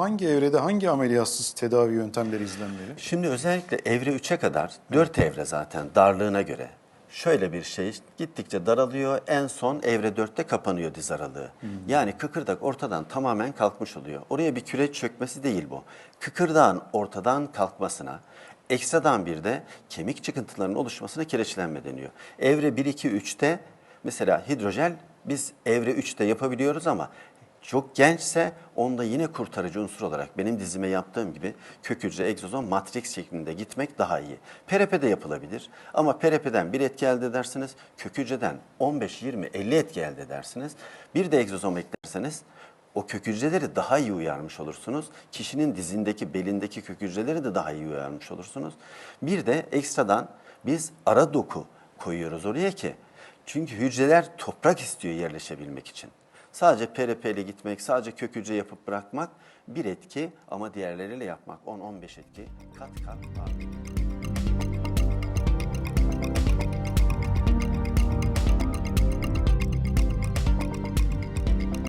Hangi evrede hangi ameliyatsız tedavi yöntemleri izlenmeli? Şimdi özellikle evre 3'e kadar 4 evre zaten darlığına göre. Şöyle bir şey gittikçe daralıyor en son evre 4'te kapanıyor diz aralığı. Yani kıkırdak ortadan tamamen kalkmış oluyor. Oraya bir küre çökmesi değil bu. Kıkırdağın ortadan kalkmasına ekstradan bir de kemik çıkıntılarının oluşmasına kireçlenme deniyor. Evre 1, 2, 3'te mesela hidrojel biz evre 3'te yapabiliyoruz ama çok gençse onda yine kurtarıcı unsur olarak benim dizime yaptığım gibi kök hücre egzozom matrix şeklinde gitmek daha iyi. PRP de yapılabilir ama PRP'den bir etki elde edersiniz. Kök hücreden 15, 20, 50 etki elde edersiniz. Bir de egzozom eklerseniz o kök hücreleri daha iyi uyarmış olursunuz. Kişinin dizindeki, belindeki kök hücreleri de daha iyi uyarmış olursunuz. Bir de ekstradan biz ara doku koyuyoruz oraya ki çünkü hücreler toprak istiyor yerleşebilmek için. Sadece PRP ile gitmek, sadece kök yapıp bırakmak bir etki ama diğerleriyle yapmak 10-15 etki kat kat daha.